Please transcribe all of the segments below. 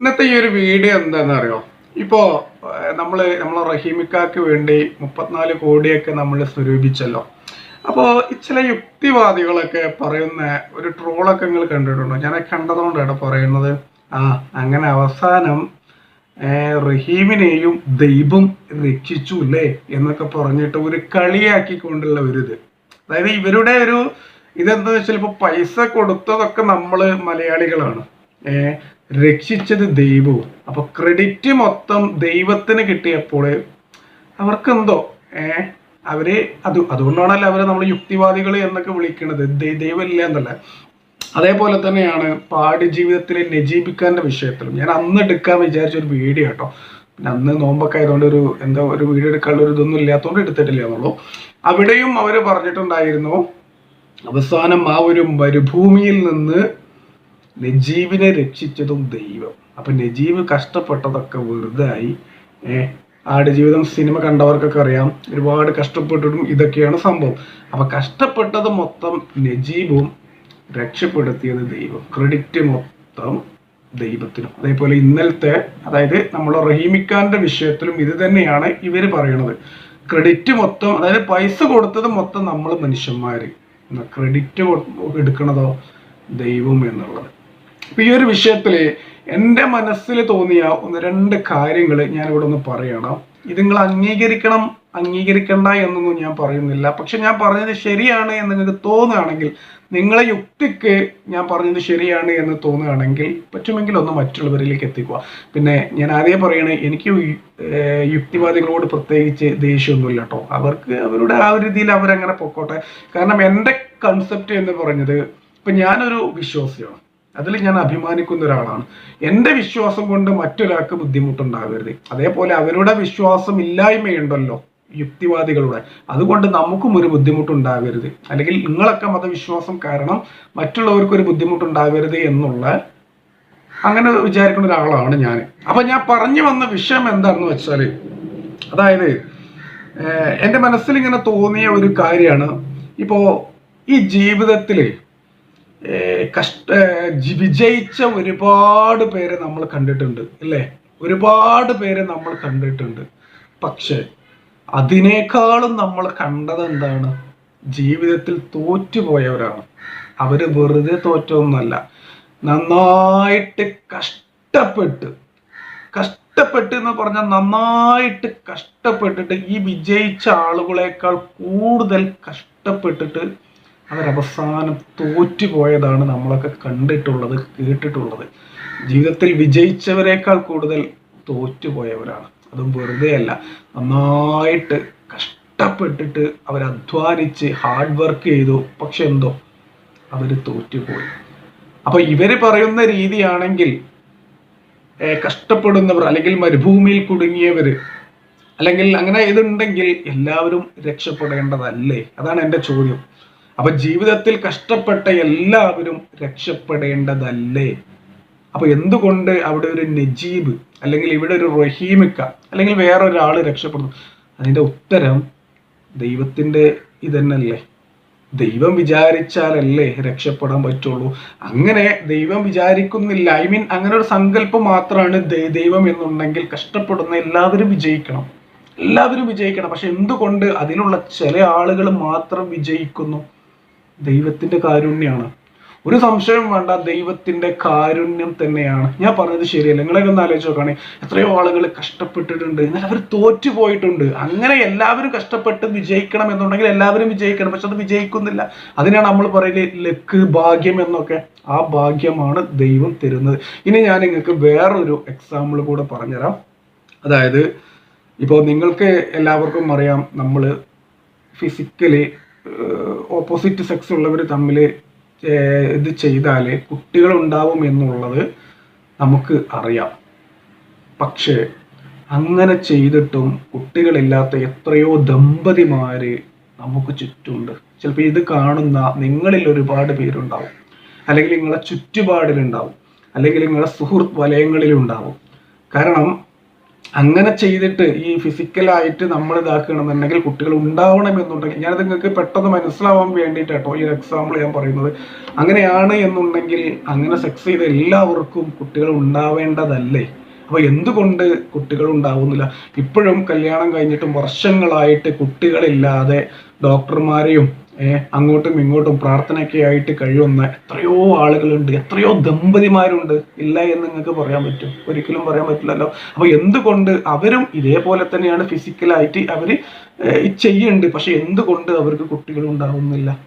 ഇന്നത്തെ ഈ ഒരു വീഡിയോ എന്താണെന്ന് അറിയോ ഇപ്പോ നമ്മൾ നമ്മളെ റഹീമിക്കാക്ക് വേണ്ടി മുപ്പത്തിനാല് കോടിയൊക്കെ നമ്മൾ സ്വരൂപിച്ചല്ലോ. അപ്പോ ചില യുക്തിവാദികളൊക്കെ പറയുന്ന ഒരു ട്രോളൊക്കെ നിങ്ങൾ കണ്ടിട്ടുണ്ടോ? ഞാൻ കണ്ടതുകൊണ്ടാണ് പറയുന്നത്. ആ അങ്ങനെ അവസാനം റഹീമിനെയും ദൈവം രക്ഷിച്ചു അല്ലേ എന്നൊക്കെ പറഞ്ഞിട്ട് ഒരു കളിയാക്കിക്കൊണ്ടുള്ള ഒരു ഇത്. അതായത് ഇവരുടെ ഒരു ഇതെന്താ വെച്ചാൽ ഇപ്പൊ പൈസ കൊടുത്തതൊക്കെ നമ്മൾ മലയാളികളാണ്. രക്ഷിച്ചത് ദൈവവും. അപ്പൊ ക്രെഡിറ്റ് മൊത്തം ദൈവത്തിന് കിട്ടിയപ്പോൾ അവർക്കെന്തോ ഏ? അവർ അത് അതുകൊണ്ടാണല്ലോ അവരെ നമ്മൾ യുക്തിവാദികൾ എന്നൊക്കെ വിളിക്കുന്നത് ദൈവമില്ല എന്നല്ല. അതേപോലെ തന്നെയാണ് പാടി ജീവിതത്തിലെ നജീബിക്കാന്റെ വിഷയത്തിലും. ഞാൻ അന്ന് എടുക്കാൻ വിചാരിച്ച ഒരു വീഡിയോ കേട്ടോ. പിന്നെ അന്ന് നോമ്പൊക്കെ ആയതുകൊണ്ട് ഒരു എന്താ ഒരു വീഡിയോ എടുക്കാനുള്ള ഒരു ഇതൊന്നും ഇല്ലാത്തതുകൊണ്ട് എടുത്തിട്ടില്ല എന്നുള്ളൂ. അവിടെയും അവർ പറഞ്ഞിട്ടുണ്ടായിരുന്നു അവസാനം ആ ഒരു മരുഭൂമിയിൽ നിന്ന് നജീബിനെ രക്ഷിച്ചതും ദൈവം. അപ്പൊ നജീബ് കഷ്ടപ്പെട്ടതൊക്കെ വെറുതെ ആയി ഏഹ് ആടുജീവിതം സിനിമ കണ്ടവർക്കൊക്കെ അറിയാം. ഒരുപാട് കഷ്ടപ്പെട്ടിട്ടും ഇതൊക്കെയാണ് സംഭവം. അപ്പൊ കഷ്ടപ്പെട്ടത് മൊത്തം നജീബും രക്ഷപ്പെടുത്തിയത് ദൈവം. ക്രെഡിറ്റ് മൊത്തം ദൈവത്തിനും. അതേപോലെ ഇന്നലത്തെ അതായത് നമ്മൾ റഹീമിക്കാന്റെ വിഷയത്തിലും ഇത് തന്നെയാണ് ഇവർ പറയണത്. ക്രെഡിറ്റ് മൊത്തം അതായത് പൈസ കൊടുത്തത് മൊത്തം നമ്മൾ മനുഷ്യന്മാര്. ക്രെഡിറ്റ് എടുക്കണതോ ദൈവം എന്നുള്ളത്. അപ്പൊ ഈ ഒരു വിഷയത്തിൽ എന്റെ മനസ്സിൽ തോന്നിയ ഒന്ന് രണ്ട് കാര്യങ്ങൾ ഞാൻ ഇവിടെ ഒന്ന് പറയണം. ഇത് നിങ്ങൾ അംഗീകരിക്കണം അംഗീകരിക്കണ്ട എന്നൊന്നും ഞാൻ പറയുന്നില്ല. പക്ഷെ ഞാൻ പറഞ്ഞത് ശരിയാണ് എന്ന് നിങ്ങൾക്ക് തോന്നുകയാണെങ്കിൽ നിങ്ങളെ യുക്തിക്ക് ഞാൻ പറഞ്ഞത് ശരിയാണ് എന്ന് തോന്നുകയാണെങ്കിൽ പറ്റുമെങ്കിൽ ഒന്ന് മറ്റുള്ളവരിലേക്ക് എത്തിക്കുക. പിന്നെ ഞാൻ ആദ്യം പറയണേ എനിക്ക് യുക്തിവാദികളോട് പ്രത്യേകിച്ച് ദേഷ്യമൊന്നുമില്ല കേട്ടോ. അവർക്ക് അവരുടെ ആ ഒരു രീതിയിൽ അവരങ്ങനെ പൊക്കോട്ടെ. കാരണം എന്റെ കൺസെപ്റ്റ് എന്ന് പറഞ്ഞത് ഇപ്പൊ ഞാനൊരു വിശ്വാസിയാണ്. അതിൽ ഞാൻ അഭിമാനിക്കുന്ന ഒരാളാണ്. എന്റെ വിശ്വാസം കൊണ്ട് മറ്റൊരാൾക്ക് ബുദ്ധിമുട്ടുണ്ടാകരുത്. അതേപോലെ അവരുടെ വിശ്വാസം ഇല്ലായ്മയുണ്ടല്ലോ യുക്തിവാദികളുടെ. അതുകൊണ്ട് നമുക്കും ഒരു ബുദ്ധിമുട്ടുണ്ടാകരുത്. അല്ലെങ്കിൽ നിങ്ങളൊക്കെ മതവിശ്വാസം കാരണം മറ്റുള്ളവർക്ക് ഒരു ബുദ്ധിമുട്ടുണ്ടാകരുത് എന്നുള്ള അങ്ങനെ വിചാരിക്കുന്ന ഒരാളാണ് ഞാൻ. അപ്പൊ ഞാൻ പറഞ്ഞു വന്ന വിഷയം എന്താണെന്ന് വെച്ചാൽ അതായത് എന്റെ മനസ്സിൽ ഇങ്ങനെ തോന്നിയ ഒരു കാര്യമാണ്. ഇപ്പോ ഈ ജീവിതത്തിൽ ഏഹ്, കഷ്ട വിജയിച്ച ഒരുപാട് പേരെ നമ്മൾ കണ്ടിട്ടുണ്ട് അല്ലേ? ഒരുപാട് പേരെ നമ്മൾ കണ്ടിട്ടുണ്ട്. പക്ഷെ അതിനേക്കാളും നമ്മൾ കണ്ടത് എന്താണ്? ജീവിതത്തിൽ തോറ്റുപോയവരാണ്. അവർ വെറുതെ തോറ്റൊന്നുമല്ല നന്നായിട്ട് കഷ്ടപ്പെട്ട് കഷ്ടപ്പെട്ട് എന്ന് പറഞ്ഞാൽ നന്നായിട്ട് കഷ്ടപ്പെട്ടിട്ട് ഈ വിജയിച്ച ആളുകളെക്കാൾ കൂടുതൽ കഷ്ടപ്പെട്ടിട്ട് അവരവസാനം തോറ്റുപോയതാണ് നമ്മളൊക്കെ കണ്ടിട്ടുള്ളത് കേട്ടിട്ടുള്ളത്. ജീവിതത്തിൽ വിജയിച്ചവരെക്കാൾ കൂടുതൽ തോറ്റുപോയവരാണ്. അതും വെറുതെ അല്ല നന്നായിട്ട് കഷ്ടപ്പെട്ടിട്ട് അവർ അധ്വാനിച്ച് ഹാർഡ് വർക്ക് ചെയ്തു. പക്ഷെ എന്തോ? അവർ തോറ്റുപോയി. അപ്പൊ ഇവർ പറയുന്ന രീതിയാണെങ്കിൽ കഷ്ടപ്പെടുന്നവർ അല്ലെങ്കിൽ മരുഭൂമിയിൽ കുടുങ്ങിയവര് അല്ലെങ്കിൽ അങ്ങനെ ഇതുണ്ടെങ്കിൽ എല്ലാവരും രക്ഷപ്പെടേണ്ടതല്ലേ? അതാണ് എന്റെ ചോദ്യം. അപ്പൊ ജീവിതത്തിൽ കഷ്ടപ്പെട്ട എല്ലാവരും രക്ഷപ്പെടേണ്ടതല്ലേ? അപ്പൊ എന്തുകൊണ്ട് അവിടെ ഒരു നജീബ് അല്ലെങ്കിൽ ഇവിടെ ഒരു റഹീമിക്ക അല്ലെങ്കിൽ വേറൊരാൾ രക്ഷപ്പെടുന്നു? അതിന്റെ ഉത്തരം ദൈവത്തിന്റെ ഇതന്നല്ലേ. ദൈവം വിചാരിച്ചാലല്ലേ രക്ഷപ്പെടാൻ പറ്റുള്ളൂ. അങ്ങനെ ദൈവം വിചാരിക്കുന്നില്ല. ഐ മീൻ അങ്ങനെ ഒരു സങ്കല്പം മാത്രമാണ് ദൈവം എന്നുണ്ടെങ്കിൽ കഷ്ടപ്പെടുന്ന എല്ലാവരും വിജയിക്കണം. എല്ലാവരും വിജയിക്കണം. പക്ഷെ എന്തുകൊണ്ട് അതിനുള്ള ചില ആളുകൾ മാത്രം വിജയിക്കുന്നു? ദൈവത്തിന്റെ കാരുണ്യമാണ് ഒരു സംശയം വേണ്ട ദൈവത്തിന്റെ കാരുണ്യം തന്നെയാണ്. ഞാൻ പറഞ്ഞത് ശരിയല്ല. നിങ്ങളൊക്കെ ഒന്ന് ആലോചിച്ച് നോക്കുകയാണെ എത്രയോ ആളുകൾ കഷ്ടപ്പെട്ടിട്ടുണ്ട്. എന്നാൽ അവർ തോറ്റു പോയിട്ടുണ്ട്. അങ്ങനെ എല്ലാവരും കഷ്ടപ്പെട്ട് വിജയിക്കണം എന്നുണ്ടെങ്കിൽ എല്ലാവരും വിജയിക്കണം. പക്ഷെ അത് വിജയിക്കുന്നില്ല. അതിനാണ് നമ്മൾ പറയുന്നത് ലക്ക് ഭാഗ്യം എന്നൊക്കെ. ആ ഭാഗ്യമാണ് ദൈവം തരുന്നത്. ഇനി ഞാൻ നിങ്ങൾക്ക് വേറൊരു എക്സാമ്പിൾ കൂടെ പറഞ്ഞുതരാം. അതായത് ഇപ്പോൾ നിങ്ങൾക്ക് എല്ലാവർക്കും അറിയാം നമ്മൾ ഫിസിക്കലി ഓപ്പോസിറ്റ് സെക്സ് ഉള്ളവർ തമ്മിൽ ഇത് ചെയ്താൽ കുട്ടികൾ ഉണ്ടാവും എന്നുള്ളത് നമുക്ക് അറിയാം. പക്ഷേ അങ്ങനെ ചെയ്തിട്ടും കുട്ടികളില്ലാത്ത എത്രയോ ദമ്പതിമാര് നമുക്ക് ചുറ്റുമുണ്ട്. ചിലപ്പോൾ ഇത് കാണുന്ന നിങ്ങളിൽ ഒരുപാട് പേരുണ്ടാവും. അല്ലെങ്കിൽ നിങ്ങളെ ചുറ്റുപാടിലുണ്ടാവും. അല്ലെങ്കിൽ നിങ്ങളുടെ സുഹൃത്ത് വലയങ്ങളിലുണ്ടാവും. കാരണം അങ്ങനെ ചെയ്തിട്ട് ഈ ഫിസിക്കലായിട്ട് നമ്മൾ ഇതാക്കണമെന്നുണ്ടെങ്കിൽ കുട്ടികൾ ഉണ്ടാവണം എന്നുണ്ടെങ്കിൽ ഞാനത് നിങ്ങൾക്ക് പെട്ടെന്ന് മനസ്സിലാവാൻ വേണ്ടിയിട്ടാട്ടോ ഈ ഒരു എക്സാമ്പിൾ ഞാൻ പറയുന്നത്. അങ്ങനെയാണ് എന്നുണ്ടെങ്കിൽ അങ്ങനെ സെക്സ് ചെയ്ത എല്ലാവർക്കും കുട്ടികൾ ഉണ്ടാവേണ്ടതല്ലേ? അപ്പോൾ എന്തുകൊണ്ട് കുട്ടികൾ ഉണ്ടാവുന്നില്ല? ഇപ്പോഴും കല്യാണം കഴിഞ്ഞിട്ടും വർഷങ്ങളായിട്ട് കുട്ടികളില്ലാതെ ഡോക്ടർമാരെയും അങ്ങോട്ടും ഇങ്ങോട്ടും പ്രാർത്ഥനയൊക്കെ ആയിട്ട് കഴിയുന്ന എത്രയോ ആളുകളുണ്ട് എത്രയോ ദമ്പതിമാരുണ്ട്. ഇല്ല എന്ന് നിങ്ങൾക്ക് പറയാൻ പറ്റും. ഒരിക്കലും പറയാൻ പറ്റില്ലല്ലോ. അപ്പൊ എന്തുകൊണ്ട് അവരും ഇതേപോലെ തന്നെയാണ് ഫിസിക്കലായിട്ട് അവർ ചെയ്യുന്നുണ്ട് പക്ഷെ എന്തുകൊണ്ട് അവർക്ക് കുട്ടികൾ ഉണ്ടാവുന്നില്ല?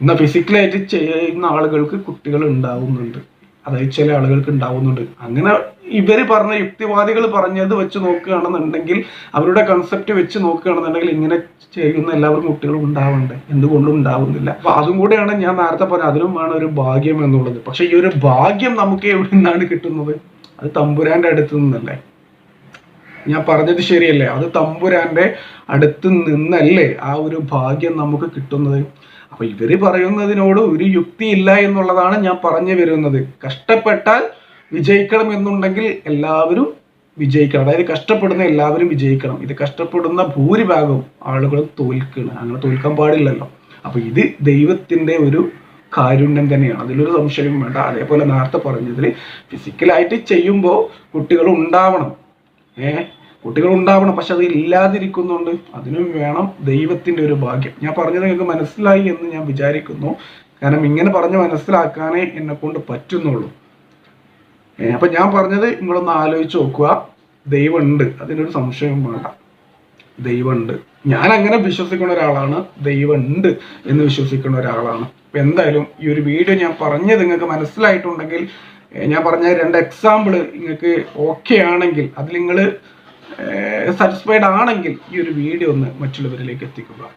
എന്നാൽ ഫിസിക്കലായിട്ട് ചെയ്യുന്ന ആളുകൾക്ക് കുട്ടികൾ ഉണ്ടാവുന്നുണ്ട്. അതായത് ചില ആളുകൾക്ക് ഉണ്ടാവുന്നുണ്ട്. അങ്ങനെ ഇവർ പറഞ്ഞ യുക്തിവാദികൾ പറഞ്ഞത് വെച്ച് നോക്കുകയാണെന്നുണ്ടെങ്കിൽ അവരുടെ കൺസെപ്റ്റ് വെച്ച് നോക്കുകയാണെന്നുണ്ടെങ്കിൽ ഇങ്ങനെ ചെയ്യുന്ന എല്ലാവർക്കും കുട്ടികളും ഉണ്ടാവുന്നുണ്ട് എന്തുകൊണ്ടും ഉണ്ടാവുന്നില്ല. അപ്പൊ അതും കൂടെയാണ് ഞാൻ നേരത്തെ പറഞ്ഞത്. അതിനും വേണം ഒരു ഭാഗ്യം എന്നുള്ളത്. പക്ഷെ ഈ ഒരു ഭാഗ്യം നമുക്ക് എവിടെ നിന്നാണ് കിട്ടുന്നത്? അത് തമ്പുരാന്റെ അടുത്ത് നിന്നല്ലേ? ഞാൻ പറഞ്ഞത് ശരിയല്ലേ? അത് തമ്പുരാന്റെ അടുത്ത് നിന്നല്ലേ ആ ഒരു ഭാഗ്യം നമുക്ക് കിട്ടുന്നത്? അപ്പൊ ഇവർ പറയുന്നതിനോട് ഒരു യുക്തിയില്ല എന്നുള്ളതാണ് ഞാൻ പറഞ്ഞു വരുന്നത്. കഷ്ടപ്പെട്ടാൽ വിജയിക്കണം എന്നുണ്ടെങ്കിൽ എല്ലാവരും വിജയിക്കണം. അതായത് കഷ്ടപ്പെടുന്ന എല്ലാവരും വിജയിക്കണം. ഇത് കഷ്ടപ്പെടുന്ന ഭൂരിഭാഗം ആളുകൾ തോൽക്കണം അങ്ങനെ തോൽക്കാൻ പാടില്ലല്ലോ. അപ്പൊ ഇത് ദൈവത്തിന്റെ ഒരു കാരുണ്യം തന്നെയാണ്. അതിലൊരു സംശയവും വേണ്ട. അതേപോലെ നേരത്തെ പറഞ്ഞതിൽ ഫിസിക്കലായിട്ട് ചെയ്യുമ്പോൾ കുട്ടികൾ ഉണ്ടാവണം. ഏഹ്? കുട്ടികൾ ഉണ്ടാവണം പക്ഷെ അത് ഇല്ലാതിരിക്കുന്നുണ്ട്. അതിനും വേണം ദൈവത്തിന്റെ ഒരു ഭാഗ്യം. ഞാൻ പറഞ്ഞത് നിങ്ങൾക്ക് മനസ്സിലായി എന്ന് ഞാൻ വിചാരിക്കുന്നു. കാരണം ഇങ്ങനെ പറഞ്ഞ് മനസ്സിലാക്കാനേ എന്നെ കൊണ്ട് പറ്റുന്നുള്ളൂ. അപ്പൊ ഞാൻ പറഞ്ഞത് നിങ്ങളൊന്ന് ആലോചിച്ച് നോക്കുക. ദൈവമുണ്ട്. അതിനൊരു സംശയം വേണ്ട. ദൈവമുണ്ട്. ഞാൻ അങ്ങനെ വിശ്വസിക്കുന്ന ഒരാളാണ്. ദൈവമുണ്ട് എന്ന് വിശ്വസിക്കുന്ന ഒരാളാണ്. അപ്പൊ എന്തായാലും ഈ ഒരു വീഡിയോ ഞാൻ പറഞ്ഞത് നിങ്ങൾക്ക് മനസ്സിലായിട്ടുണ്ടെങ്കിൽ ഞാൻ പറഞ്ഞ രണ്ട് എക്സാമ്പിൾ നിങ്ങൾക്ക് ഓക്കെ ആണെങ്കിൽ അതിൽ നിങ്ങൾ സാറ്റിസ്ഫൈഡ് ആണെങ്കിൽ ഈ ഒരു വീഡിയോ ഒന്ന് മറ്റുള്ളവരിലേക്ക് എത്തിക്കുക.